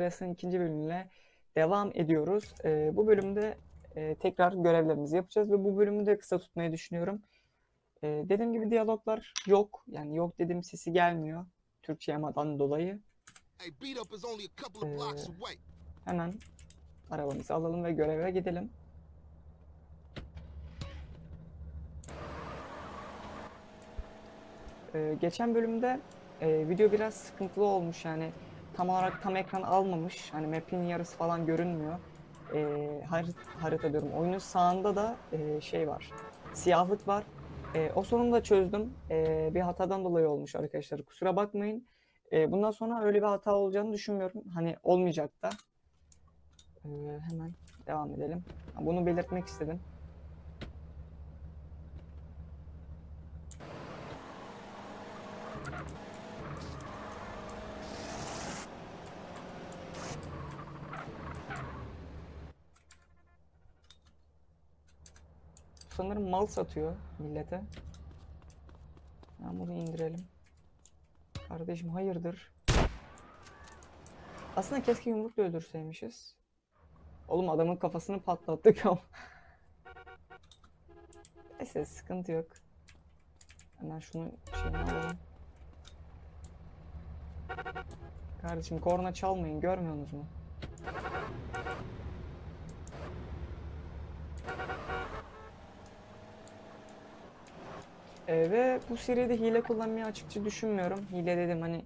Aras'ın ikinci bölümüyle devam ediyoruz. Ee, bu bölümde e, tekrar görevlerimizi yapacağız ve bu bölümü de kısa tutmayı düşünüyorum. Ee, dediğim gibi diyaloglar yok. Yani yok dediğim sesi gelmiyor. Türkçe yamadan dolayı. Away. Hemen arabamızı alalım ve göreve gidelim. Ee, geçen bölümde e, video biraz sıkıntılı olmuş yani tam olarak tam ekran almamış. Hani map'in yarısı falan görünmüyor. Ee, harit harita diyorum. Oyunun sağında da e, şey var. Siyahlık var. E, o sorunu da çözdüm. E, bir hatadan dolayı olmuş arkadaşlar. Kusura bakmayın. E, bundan sonra öyle bir hata olacağını düşünmüyorum. Hani olmayacak da. Ee, hemen devam edelim. Bunu belirtmek istedim. Sanırım mal satıyor millete. Ben bunu indirelim. Kardeşim hayırdır? Aslında keşke yumrukla öldürseymişiz. Oğlum adamın kafasını patlattık ama. Neyse sıkıntı yok. Hemen şunu şeyini alalım. Kardeşim korna çalmayın görmüyorsunuz mu? Ee, ve bu seride hile kullanmayı açıkça düşünmüyorum. Hile dedim hani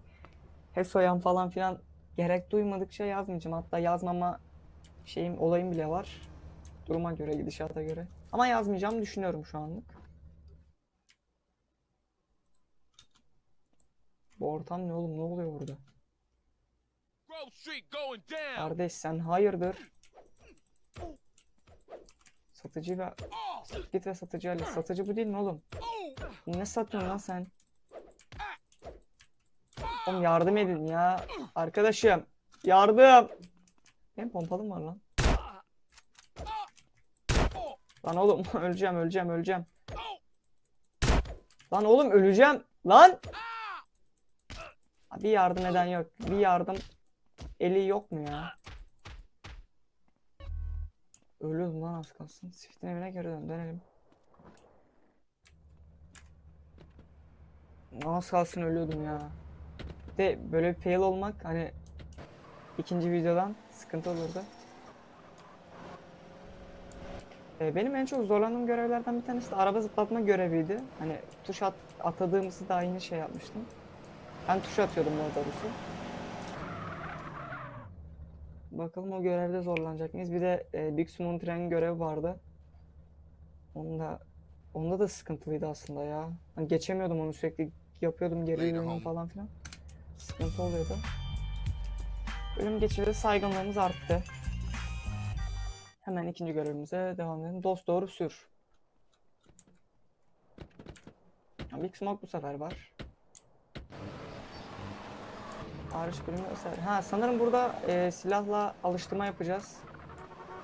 Hesoyan falan filan gerek duymadıkça yazmayacağım. Hatta yazmama şeyim olayım bile var. Duruma göre, gidişata göre. Ama yazmayacağım düşünüyorum şu anlık. Bu ortam ne oğlum? Ne oluyor burada? Kardeş sen hayırdır? Satıcı ve git ve satıcı Ali. Satıcı bu değil mi oğlum? Ne satıyorsun lan sen? Oğlum yardım edin ya. Arkadaşım. Yardım. Benim pompalım var lan. Lan oğlum öleceğim öleceğim öleceğim. Lan oğlum öleceğim. Lan. Bir yardım eden yok. Bir yardım eli yok mu ya? Ölüyordum lan az kalsın. Swift'in evine geri dön dönelim. Az kalsın ölüyordum ya. De böyle fail olmak hani ikinci videodan sıkıntı olurdu. Ee, benim en çok zorlandığım görevlerden bir tanesi de araba zıplatma göreviydi. Hani tuş at, atadığımızı da aynı şey yapmıştım. Ben tuş atıyordum daha doğrusu. Bakalım o görevde zorlanacak mıyız? Bir de e, Big Summon Tren görevi vardı. Onda onda da sıkıntılıydı aslında ya. Hani geçemiyordum onu sürekli yapıyordum geri homie. falan filan. Sıkıntı oluyordu. Bölüm geçirdi saygınlığımız arttı. Hemen ikinci görevimize devam edelim. Dost doğru sür. Big Smoke bu sefer var. Hariç bölümü özel. Ha sanırım burada e, silahla alıştırma yapacağız.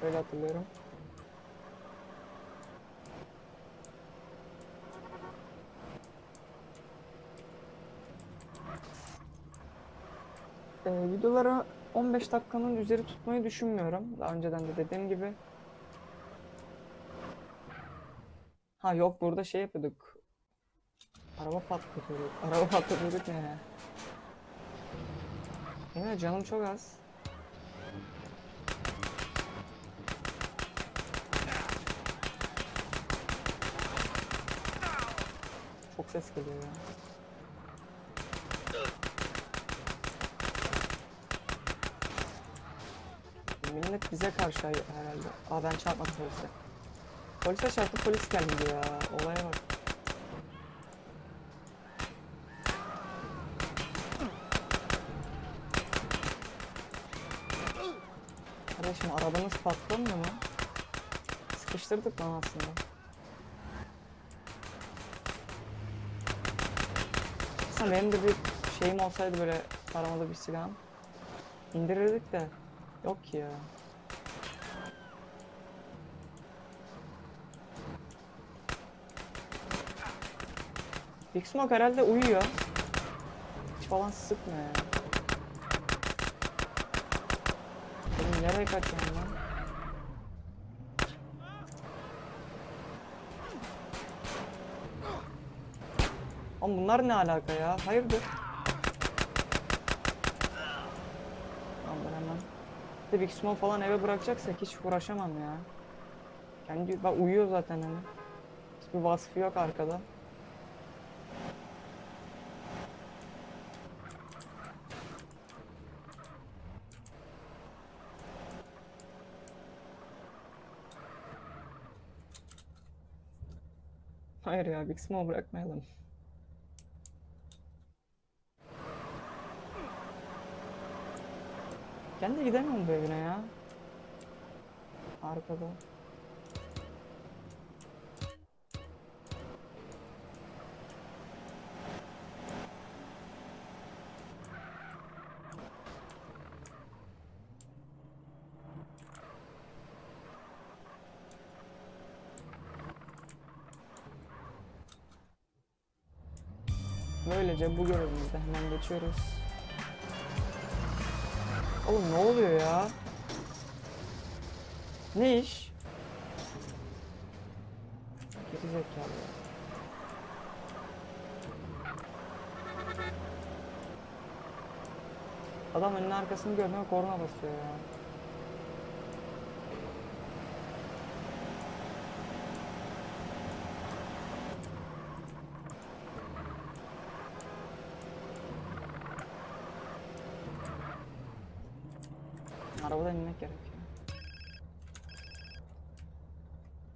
Öyle hatırlıyorum. E, videoları 15 dakikanın üzeri tutmayı düşünmüyorum. Daha önceden de dediğim gibi. Ha yok burada şey yapıyorduk. Araba patlatıyorduk. Araba patlatıyorduk ne ya? Evet canım çok az. Çok ses geliyor ya. Millet bize karşı herhalde. Aa ben çarpmadım polise. Polise çarptı polis gelmedi ya. Olaya bak. Kardeşim arabanız patlamıyor mu? Sıkıştırdık lan aslında. Aslında benim de bir şeyim olsaydı böyle taramalı bir silahım. indirirdik de. Yok ki ya. Big Smoke herhalde uyuyor. Hiç falan sıkmıyor yani. Nereye kaçıyorsun lan? Oğlum bunlar ne alaka ya? Hayırdır? Tamam ben hemen. Bir Big Small falan eve bırakacaksak hiç uğraşamam ya. Kendi bak uyuyor zaten hani. Hiçbir vasfı yok arkada. Hayır ya Big Small bırakmayalım. Kendi gidemiyorum bu evine ya. Arkada. Böylece bu görevimizde hemen geçiyoruz. Oğlum ne oluyor ya? Ne iş? Geri zekalı. Adam önünün arkasını görmüyor korna basıyor ya.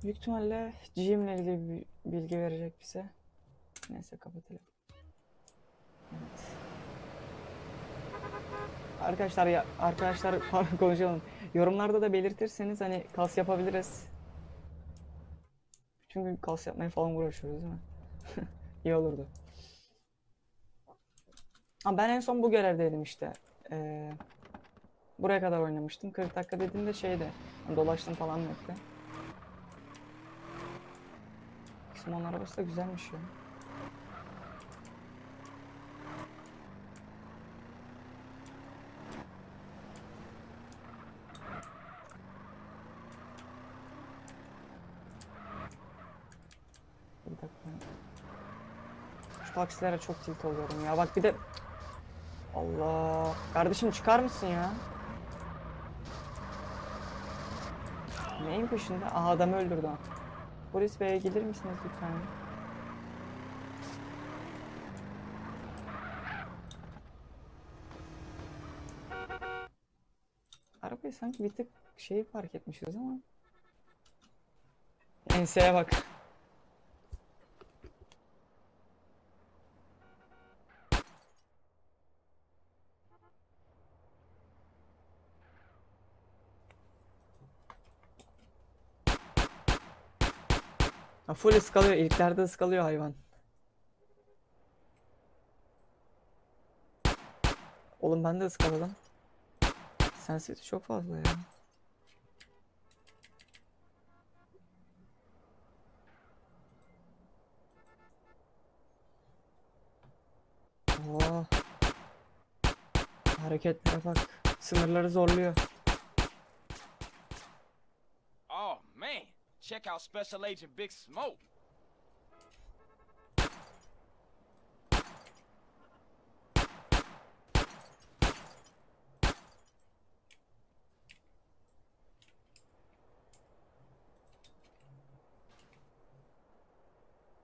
Büyük ihtimalle GM ile ilgili bir bilgi verecek bize. Neyse kapatalım. Evet. Arkadaşlar ya arkadaşlar pardon konuşalım. Yorumlarda da belirtirseniz hani kas yapabiliriz. Bütün gün kas yapmaya falan uğraşıyoruz değil mi? İyi olurdu. Ha, ben en son bu görevdeydim işte. Ee, buraya kadar oynamıştım. 40 dakika dediğimde şeyde dolaştım falan map'te. Simon arabası da güzelmiş ya. Bir dakika. Şu taksilere çok tilt oluyorum ya. Bak bir de Allah. Kardeşim çıkar mısın ya? Neyin peşinde? Aha adamı öldürdü. ha. Polis beye gelir misiniz lütfen? Arabayı sanki bir tık şeyi fark etmişiz ama. Enseye bak. Ha, full ıskalıyor. İlklerde ıskalıyor hayvan. Oğlum ben de ıskaladım. Sensitivity çok fazla ya. Oo. Hareketlere bak. Sınırları zorluyor. Oh man, check out Special Agent Big Smoke.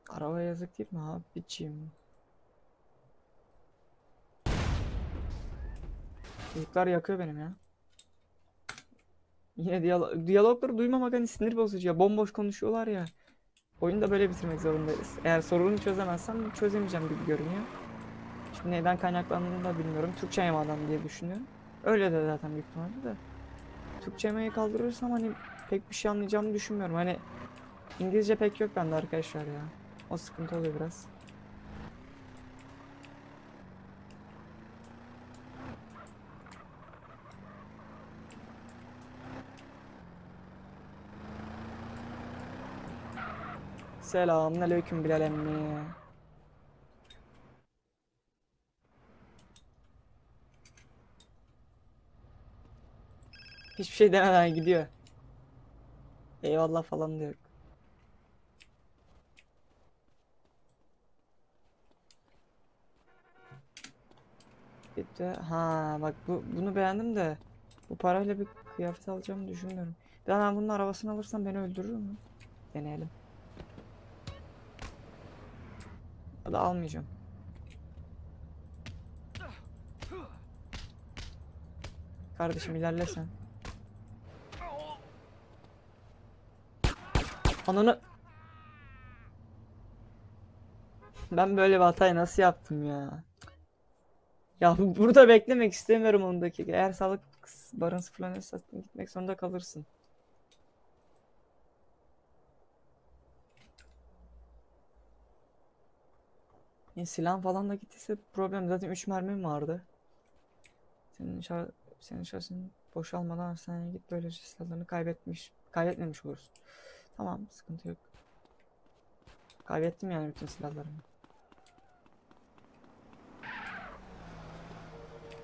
Araba yazık değil mi abi biçim? Çocuklar yakıyor benim ya. Yine diyalo diyalogları duymamak hani sinir bozucu ya. Bomboş konuşuyorlar ya. Oyunu da böyle bitirmek zorundayız. Eğer sorunu çözemezsem çözemeyeceğim gibi görünüyor. Şimdi neden kaynaklandığını da bilmiyorum. Türkçe yamadan diye düşünüyorum. Öyle de zaten büyük ihtimalle de. Türkçe yemeği kaldırırsam hani pek bir şey anlayacağımı düşünmüyorum. Hani İngilizce pek yok bende arkadaşlar ya. O sıkıntı oluyor biraz. Selamünaleyküm Bilal emmi. Hiçbir şey demeden gidiyor. Eyvallah falan diyor. Bitti. Ha bak bu bunu beğendim de bu parayla bir kıyafet alacağımı düşünmüyorum. Ben bunun arabasını alırsam beni öldürür mü? Deneyelim. Ya da almayacağım. Kardeşim ilerle sen. Ananı... Ben böyle bir hatayı nasıl yaptım ya? Ya bu- burada beklemek istemiyorum 10 dakika. Eğer sağlık barın sıfırlanırsa gitmek zorunda kalırsın. Ya silah falan da gittiyse problem. Zaten 3 mermim vardı. Senin şar senin şarjın boşalmadan hastaneye git böylece silahlarını kaybetmiş kaybetmemiş olursun. Tamam sıkıntı yok. Kaybettim yani bütün silahlarımı.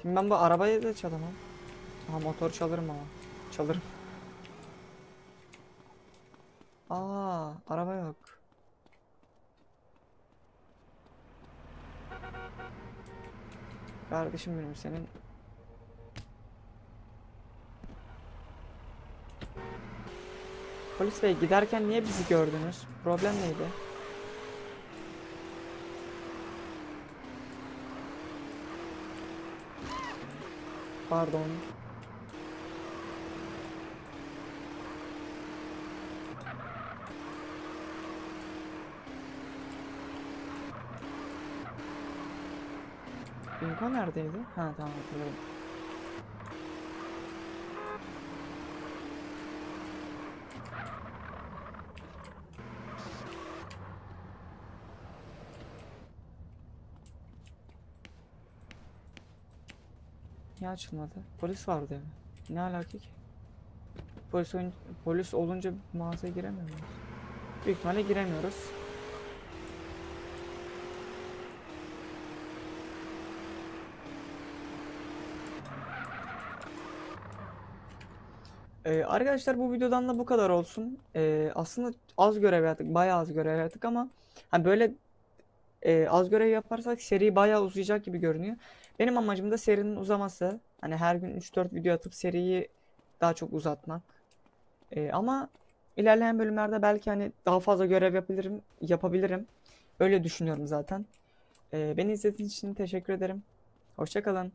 Şimdi ben bu arabayı da çalamam. Aha motor çalırım ama. Çalırım. Aa, araba yok. Kardeşim benim senin Polis bey giderken niye bizi gördünüz? Problem neydi? Pardon. Lincoln neredeydi? Ha tamam hatırladım. Niye açılmadı? Polis vardı yani. Ne alaka ki? Polis, oyun, polis olunca mağazaya giremiyor muyuz? Büyük ihtimalle giremiyoruz. Ee, arkadaşlar bu videodan da bu kadar olsun. Ee, aslında az görev yaptık, bayağı az görev yaptık ama hani böyle e, az görev yaparsak seri bayağı uzayacak gibi görünüyor. Benim amacım da serinin uzaması. Hani her gün 3-4 video atıp seriyi daha çok uzatmak. Ee, ama ilerleyen bölümlerde belki hani daha fazla görev yapabilirim, yapabilirim. Öyle düşünüyorum zaten. Ee, beni izlediğiniz için teşekkür ederim. Hoşça kalın.